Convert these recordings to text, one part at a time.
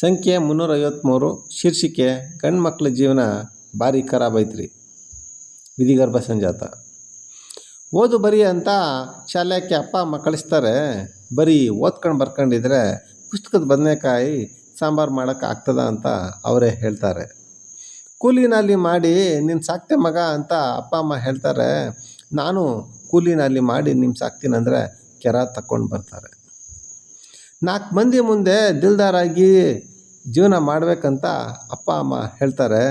ಸಂಖ್ಯೆ ಮುನ್ನೂರ ಐವತ್ತ್ಮೂರು ಶೀರ್ಷಿಕೆ ಗಂಡು ಮಕ್ಳ ಜೀವನ ಭಾರಿ ಖರಾಬ್ ಐತ್ರಿ. ವಿಧಿಗರ್ಭ ಸಂಜಾತ. ಓದು ಬರೀ ಅಂತ ಶಾಲೆಗೆ ಅಪ್ಪ ಅಮ್ಮ ಕಳಿಸ್ತಾರೆ. ಬರೀ ಓದ್ಕೊಂಡು ಬರ್ಕೊಂಡಿದ್ರೆ ಪುಸ್ತಕದ ಬದನೆಕಾಯಿ ಸಾಂಬಾರು ಮಾಡೋಕೆ ಆಗ್ತದ ಅಂತ ಅವರೇ ಹೇಳ್ತಾರೆ. ಕೂಲಿನಲ್ಲಿ ಮಾಡಿ ನಿನ್ನ ಸಾಕ್ತೆ ಮಗ ಅಂತ ಅಪ್ಪ ಅಮ್ಮ ಹೇಳ್ತಾರೆ. ನಾನು ಕೂಲಿನಲ್ಲಿ ಮಾಡಿ ನಿಮ್ಮ ಸಾಕ್ತೀನಂದರೆ ಕೆರ ತಕ್ಕೊಂಡು ಬರ್ತಾರೆ. ನಾಲ್ಕು ಮಂದಿ ಮುಂದೆ ದಿಲ್ದಾರಾಗಿ ಜೀವನ ಮಾಡಬೇಕಂತ ಅಪ್ಪ, ಅಮ್ಮ ಹೇಳ್ತಾರೆ.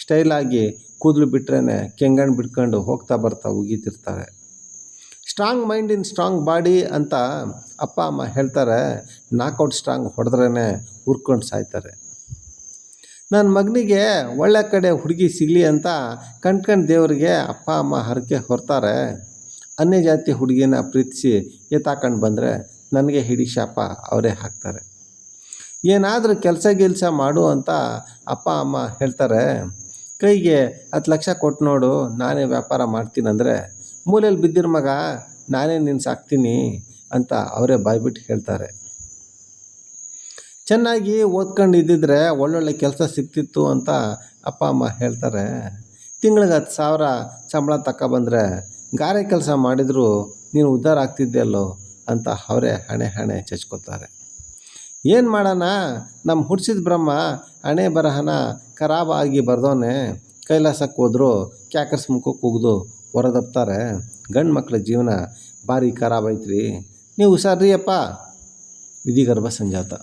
ಸ್ಟೈಲಾಗಿ ಕೂದಲು ಬಿಟ್ರೇ ಕೆಂಗಣ್ಣು ಬಿಟ್ಕೊಂಡು ಹೋಗ್ತಾ ಬರ್ತಾ ಉಗೀತಿರ್ತಾರೆ. Strong mind in strong body ಅಂತ ಅಪ್ಪ, ಅಮ್ಮ ಹೇಳ್ತಾರೆ. ನಾಕೌಟ್ ಸ್ಟ್ರಾಂಗ್ ಹೊಡೆದ್ರೇ ಹುರ್ಕೊಂಡು ಸಾಯ್ತಾರೆ. ನನ್ನ ಮಗನಿಗೆ ಒಳ್ಳೆ ಕಡೆ ಹುಡುಗಿ ಸಿಗಲಿ ಅಂತ ಕಣ್ಕಂಡು ದೇವರಿಗೆ ಅಪ್ಪ, ಅಮ್ಮ ಹರಕೆ ಹೊರ್ತಾರೆ. ಅನ್ಯ ಜಾತಿ ಹುಡುಗಿನ ಪ್ರೀತಿಸಿ ಎತ್ತಾಕೊಂಡು ಬಂದರೆ ನನಗೆ ಹಿಡಿ ಶಾಪ, ಅವರೇ ಹಾಕ್ತಾರೆ. ಏನಾದರೂ ಕೆಲಸ ಗಿಲ್ಸ ಮಾಡು ಅಂತ ಅಪ್ಪ, ಅಮ್ಮ ಹೇಳ್ತಾರೆ, ಕೈಗೆ ಹತ್ತು ಲಕ್ಷ ಕೊಟ್ಟು ನೋಡು, ನಾನೇ ವ್ಯಾಪಾರ ಮಾಡ್ತೀನಂದರೆ ಮೂಲೆಯಲ್ಲಿ ಬಿದ್ದಿರ ಮಗ, ನಾನೇ ನಿನ್ನ ಸಾಕ್ತೀನಿ ಅಂತ ಅವರೇ ಬಾಯ್ಬಿಟ್ಟು ಹೇಳ್ತಾರೆ. ಚೆನ್ನಾಗಿ ಓದ್ಕೊಂಡು ಇದ್ದಿದ್ರೆ ಒಳ್ಳೊಳ್ಳೆ ಕೆಲಸ ಸಿಗ್ತಿತ್ತು ಅಂತ ಅಪ್ಪ, ಅಮ್ಮ ಹೇಳ್ತಾರೆ. ತಿಂಗಳಿಗೆ ಹತ್ತು ಸಾವಿರ ಸಂಬಳ ತಗೊಬಂದ್ರೆ ಗಾರೆ ಕೆಲಸ ಮಾಡಿದರೂ, ನೀನು ಉದ್ಧಾರ ಆಗ್ತಿದ್ದೆಲ್ಲೋ ಅಂತ ಅವರೇ ಹಣೆ ಹಣೆ ಚಚ್ಕೋತಾರೆ. ಏನು ಮಾಡೋಣ? ನಮ್ಮ ಹುಡ್ಸಿದ ಬ್ರಹ್ಮ ಹಣೆ ಬರಹನ ಖರಾಬ್ ಆಗಿ ಬರ್ದವನೆ ಕೈಲಾಸಕ್ಕೆ ಹೋದ್ರು ಕ್ಯಾಕರ್ಸ್ ಮುಖಕ್ಕೆ ಉಗ್ದು ಹೊರದಬ್ತಾರೆ ಗಂಡು ಮಕ್ಕಳ ಜೀವನ ಭಾರಿ ಖರಾಬ್ ಐತ್ರಿ. ನೀವು ಹುಷಾರ್ರಿ ಅಪ್ಪ ವಿಧಿಗರ್ಭ ಸಂಜಾತ.